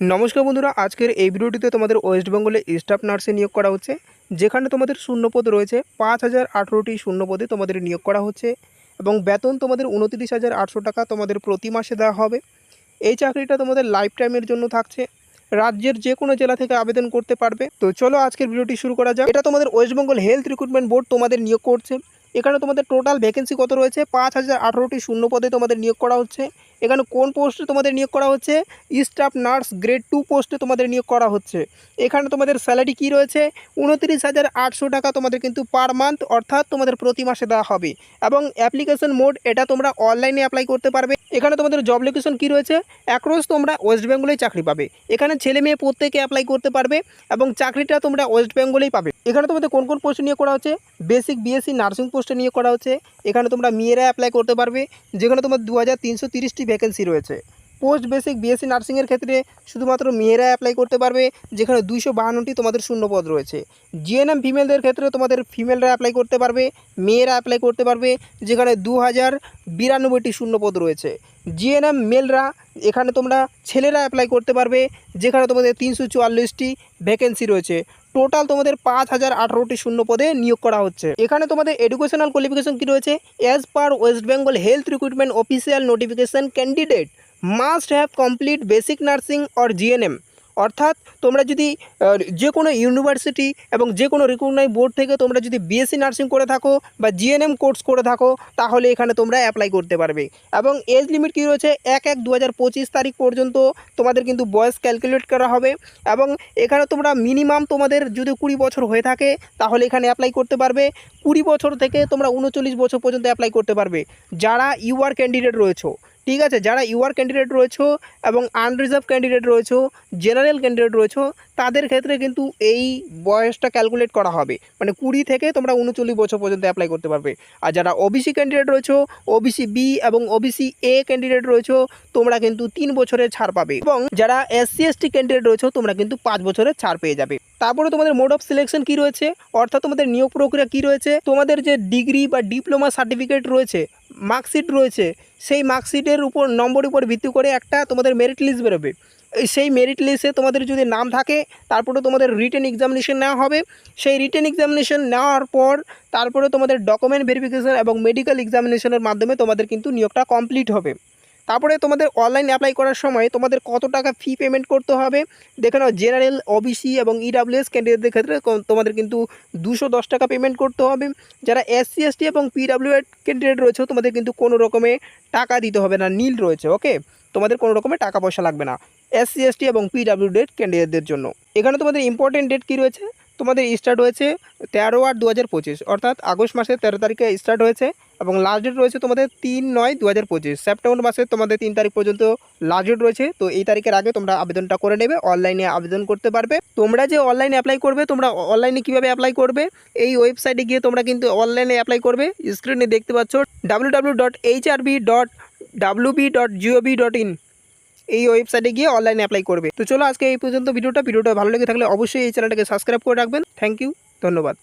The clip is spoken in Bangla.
নমস্কার বন্ধুরা, আজকের এই ভিডিওটিতে তোমাদের ওয়েস্ট বেঙ্গলে স্টাফ নার্সে নিয়োগ করা হচ্ছে, যেখানে তোমাদের শূন্যপদ রয়েছে, পাঁচ হাজার আঠেরোটি শূন্যপদে তোমাদের নিয়োগ করা হচ্ছে এবং বেতন তোমাদের উনত্রিশ হাজার আটশো টাকা তোমাদের প্রতি মাসে দেওয়া হবে। এই চাকরিটা তোমাদের লাইফ টাইমের জন্য থাকছে, রাজ্যের যে কোনো জেলা থেকে আবেদন করতে পারবে। তো চলো আজকের ভিডিওটি শুরু করা যাক। এটা তোমাদের West Bengal health recruitment board তোমাদের নিয়োগ করছে, এখানে তোমাদের টোটাল ভ্যাকেন্সি কত রয়েছে, পাঁচ হাজার আঠারোটি শূন্য পদে তোমাদের নিয়োগ করা হচ্ছে এখানে কোন পোস্টে তোমাদের নিয়োগ করা হচ্ছে? স্টাফ নার্স গ্রেড টু পোস্টে তোমাদের নিয়োগ করা হচ্ছে। এখানে তোমাদের স্যালারি কি রয়েছে? উনত্রিশ হাজার আটশো টাকা তোমাদের কিন্তু পার মান্থ অর্থাৎ তোমাদের প্রতি মাসে দেওয়া হবে। এবং অ্যাপ্লিকেশন মোড এটা তোমরা অনলাইনে অ্যাপ্লাই করতে পারবে। এখানে তোমাদের জব লোকেশন কি রয়েছে? অ্যাক্রস তোমরা ওয়েস্ট বেঙ্গলেই চাকরি পাবে। এখানে ছেলে মেয়ে প্রত্যেকে অ্যাপ্লাই করতে পারবে এবং চাকরিটা তোমরা ওয়েস্ট বেঙ্গলেই পাবে। এখানে তোমাদের কোন কোন পোস্ট নিয়ে করা হচ্ছে? বেসিক বিএসসি নার্সিং পোস্টে নিয়ে করা হচ্ছে। এখানে তোমরা মেয়েরা অ্যাপ্লাই করতে পারবে, যেখানে তোমার দু হাজার তিনশো তিরিশটি ভ্যাকেন্সি রয়েছে। পোস্ট বেসিক বিএসসি নার্সিংয়ের ক্ষেত্রে শুধুমাত্র মেয়েরা অ্যাপ্লাই করতে পারবে, যেখানে দুইশো বাহান্নটি তোমাদের শূন্যপদ রয়েছে। জিএনএম ফিমেলদের ক্ষেত্রে তোমাদের ফিমেলরা অ্যাপ্লাই করতে পারবে, মেয়েরা অ্যাপ্লাই করতে পারবে, যেখানে দু হাজার বিরানব্বইটি শূন্যপদ রয়েছে। জিএনএম মেলরা এখানে তোমরা ছেলেরা অ্যাপ্লাই করতে পারবে, যেখানে তোমাদের তিনশো চুয়াল্লিশটি ভ্যাকেন্সি রয়েছে। টোটাল তোমাদের পাঁচ হাজার আঠারোটি শূন্য পদে নিয়োগ করা হচ্ছে। এখানে তোমাদের এডুকেশনাল কোয়ালিফিকেশন কী রয়েছে? As per West Bengal health recruitment official notification candidate must have complete basic nursing or GNM অর্থাৎ তোমরা যদি যে কোনো ইউনিভার্সিটি এবং যে কোনো রিকগনাইজ বোর্ড থেকে তোমরা যদি বিএসসি নার্সিং করে থাকো বা জিএনএম কোর্স করে থাকো, তাহলে এখানে তোমরা অ্যাপ্লাই করতে পারবে। এবং এজ লিমিট কী রয়েছে? এক এক দু তারিখ পর্যন্ত তোমাদের কিন্তু বয়স ক্যালকুলেট করা হবে এবং এখানে তোমরা মিনিমাম তোমাদের যদি কুড়ি বছর হয়ে থাকে, তাহলে এখানে অ্যাপ্লাই করতে পারবে। কুড়ি বছর থেকে তোমরা উনচল্লিশ বছর পর্যন্ত অ্যাপ্লাই করতে পারবে। যারা ইউআর ক্যান্ডিডেট রয়েছো ঠিক আছে, যারা ইউআর ক্যান্ডিডেট রয়েছো এবং আনরিজার্ভ ক্যান্ডিডেট রয়েছো জেনারেল ক্যান্ডিডেট রয়েছো, তাদের ক্ষেত্রে কিন্তু এই বয়সটা ক্যালকুলেট করা হবে। মানে কুড়ি থেকে তোমরা উনচল্লিশ বছর পর্যন্ত অ্যাপ্লাই করতে পারবে। আর যারা ওবিসি ক্যান্ডিডেট রয়েছো ওবিসি বি এবং ওবিসি এ ক্যান্ডিডেট রয়েছো, তোমরা কিন্তু তিন বছরের ছাড় পাবে। এবং যারা এসসি এসটি ক্যান্ডিডেট রয়েছো, তোমরা কিন্তু পাঁচ বছরের ছাড় পেয়ে যাবে। তারপরে তোমাদের মোড অফ সিলেকশন কি রয়েছে? অর্থাৎ তোমাদের নিয়োগ প্রক্রিয়া কি রয়েছে? তোমাদের যে ডিগ্রি বা ডিপ্লোমা সার্টিফিকেট রয়েছে মার্কশিট রয়েছে, সেই মার্কশিটের উপর নম্বরের উপর ভিত্তি করে একটা তোমাদের মেরিট লিস্ট বেরোবে। সেই মেরিট লিস্টে তোমাদের যদি নাম থাকে, তারপরে তোমাদের রিটেন এক্সামিনেশন নেওয়া হবে। সেই রিটেন এক্সামিনেশন নেওয়ার পর, তারপরে তোমাদের ডকুমেন্ট ভেরিফিকেশন এবং মেডিকেল এক্সামিনেশনের মাধ্যমে তোমাদের কিন্তু নিয়োগটা কমপ্লিট হবে। তারপরে তোমাদের অনলাইন অ্যাপ্লাই করার সময় তোমাদের কত টাকা ফি পেমেন্ট করতে হবে? দেখে নাও জেনারেল ওবিসি এবং ইডাব্লিউএস ক্যান্ডিডেটদের ক্ষেত্রে তোমাদের কিন্তু দুশো দশ টাকা পেমেন্ট করতে হবে। যারা এসসি এসটি এবং পিডাব্লিউ ক্যান্ডিডেট রয়েছে, তোমাদের কিন্তু কোনো রকমে টাকা দিতে হবে না, নীল রয়েছে ওকে তোমাদের কোনো রকমের টাকা পয়সা লাগবে না এসসি এসটি এবং পিডাব্লিউ ডেট ক্যান্ডিডেটদের জন্য। এখানে তোমাদের ইম্পর্টেন্ট ডেট কী রয়েছে? তোমাদের স্টার্ট হয়েছে তেরো আট দু হাজার পঁচিশ, অর্থাৎ আগস্ট মাসের তেরো তারিখে স্টার্ট হয়েছে এবং লাস্ট ডেট রয়েছে তোমাদের তিন নয় দু হাজার পঁচিশ। সেপ্টেম্বর মাসে তোমাদের তিন তারিখ পর্যন্ত লাস্ট ডেট রয়েছে, তো এই তারিখের আগে তোমরা আবেদনটা করে নেবে অনলাইনে আবেদন করতে পারবে। তোমরা যে অনলাইনে অ্যাপ্লাই করবে, তোমরা অনলাইনে কীভাবে অ্যাপ্লাই করবে, এই ওয়েবসাইটে গিয়ে তোমরা কিন্তু অনলাইনে অ্যাপ্লাই করবে। স্ক্রিনে দেখতে পাচ্ছ W W dot H R B dot W B dot gov dot in এই ওয়েবসাইটে গিয়ে অনলাইনে অ্যাপ্লাই করবে। তো চলো আজকে এই পর্যন্ত ভিডিওটা ভিডিওটা ভালো লেগে থাকলে অবশ্যই এই চ্যানেলটাকে সাবস্ক্রাইব করে রাখবেন। থ্যাংক ইউ ধন্যবাদ।